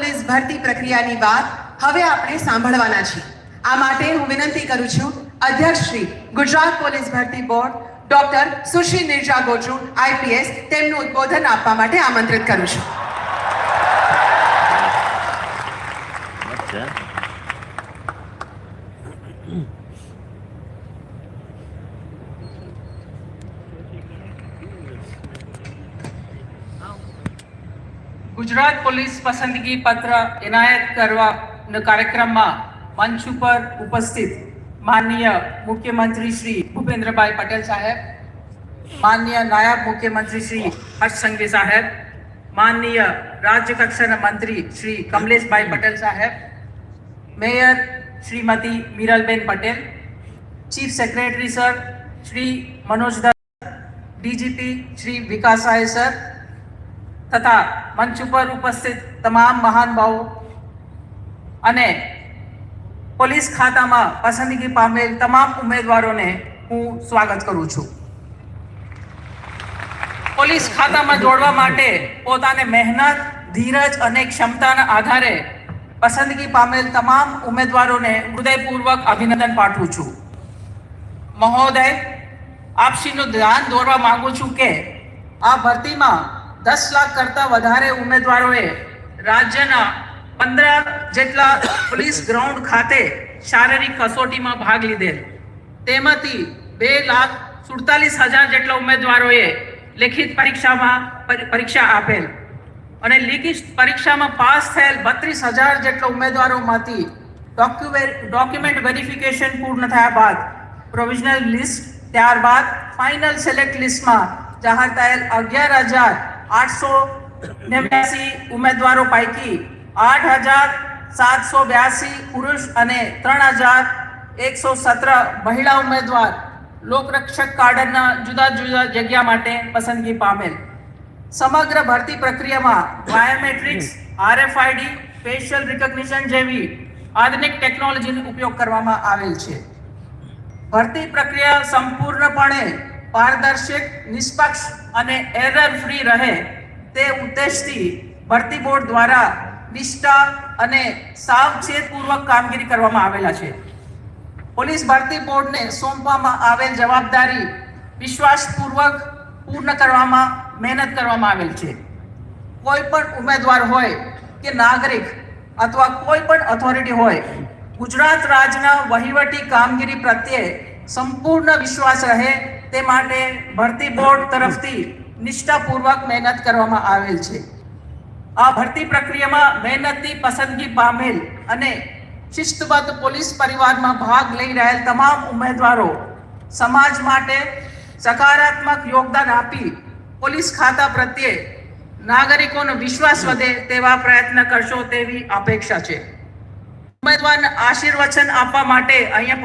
Police ભરતી પ્રક્રિયાની વાત હવે આપણે સાંભળવાના છીએ આ માટે હું વિનંતી કરું છું, અધ્યક્ષ શ્રી, ગુજરાત પોલીસ ભરતી board, doctor Sushri Nirja Goju IPS, તેમનું ઉદ્બોધન આપવા માટે આમંત્રિત કરું છું Okay. ગુજરાત પોલીસ પસંદગી પત્ર એનાયત કરવા કાર્યક્રમમાં મંચ ઉપર ઉપસ્થિત માનનીય મુખ્યમંત્રી શ્રી ભૂપેન્દ્રભાઈ પટેલ સાહેબ માનનીય નાયબ મુખ્યમંત્રી શ્રી હર્ષ સંઘવી સાહેબ માનનીય રાજ્ય કક્ષાના મંત્રી Shri Kamleshbhai Patel saheb mayor Shrimati Miralben Patel chief secretary sir Shri Manoj Dutt DGP Shri Vikas Rai sir તથા મંચ ઉપર ઉપસ્થિત તમામ મહાનુભાવો અને પોલીસ ખાતામાં પસંદગી પામેલ તમામ ઉમેદવારોને હું સ્વાગત કરું છું. પોલીસ ખાતામાં જોડવા માટે પોતાને મહેનત, ધીરજ અને ક્ષમતાના આધારે પસંદગી પામેલ તમામ ઉમેદવારોને હૃદયપૂર્વક અભિનંદન પાઠવું છું. મહોદય, આપશીનું ધ્યાન દોરવા માંગુ છું કે આ ભરતીમાં દસ લાખ કરતા વધારે ઉમેદવારોએ રાજ્યના પંદર જેટલા પોલીસ ગ્રાઉન્ડ ખાતે શારીરિક કસોટીમાં ભાગ લીધેલ. તેમાંથી બે લાખ સુડતાલીસ હજાર જેટલા ઉમેદવારોએ લેખિત પરીક્ષામાં પરીક્ષા આપેલ. અને લેખિત પરીક્ષામાં પાસ થયેલ બત્રીસ હજાર જેટલા ઉમેદવારોમાંથી ડોક્યુમેન્ટ વેરિફિકેશન પૂર્ણ થયા બાદ પ્રોવિઝનલ લિસ્ટ ત્યારબાદ ફાઇનલ સિલેક્ટ લિસ્ટમાં જાહેર થયેલ અગિયાર હજાર આઠસો નેવ્યાસી ઉમેદવારો પૈકી આઠ હજાર સાતસો બ્યાસી પુરુષ અને ત્રણ હજાર એકસો સત્ર મહિલા ઉમેદવાર લોકરક્ષક કાર્ડરના જુદા જુદા જગ્યા માટે પસંદગી પામેલ. સમગ્ર ભરતી પ્રક્રિયામાં બાયોમેટ્રિક્સ, આરએફઆઈડી, ફેશિયલ રિકગ્નિશન જેવી આધુનિક ટેકનોલોજીનો ઉપયોગ કરવામાં આવેલ છે. ભરતી પ્રક્રિયા સંપૂર્ણપણે પારદર્શક, નિષ્પક્ષ અને એરર ફ્રી રહે તે ઉદ્દેશથી ભરતી બોર્ડ દ્વારા નિષ્ઠા અને સાવચેતપૂર્વક કામગીરી કરવામાં આવેલા છે. પોલીસ ભરતી બોર્ડને સોંપવામાં આવેલ જવાબદારી વિશ્વાસપૂર્વક પૂર્ણ કરવામાં મહેનત કરવામાં આવેલ છે. કોઈ પણ ઉમેદવાર હોય કે નાગરિક અથવા કોઈ પણ ઓથોરિટી હોય, ગુજરાત રાજ્યના વહીવટી કામગીરી પ્રત્યે સંપૂર્ણ વિશ્વાસ રહે તે માટે ભરતી બોર્ડ તરફથી નિષ્ઠાપૂર્વક મહેનત કરવામાં આવેલ છે. આ ભરતી પ્રક્રિયામાં મહેનતની પસંદગી પામેલ અને શિસ્તબદ્ધ પોલીસ પરિવારમાં ભાગ લઈ રહેલ તમામ ઉમેદવારો સમાજ માટે સકારાત્મક યોગદાન આપી પોલીસ ખાતા પ્રત્યે નાગરિકોનો વિશ્વાસ વધે તેવા પ્રયત્ન કરશો તેવી અપેક્ષા છે. ઉમેદવારને આશીર્વચન આપવા માટે અહીંયા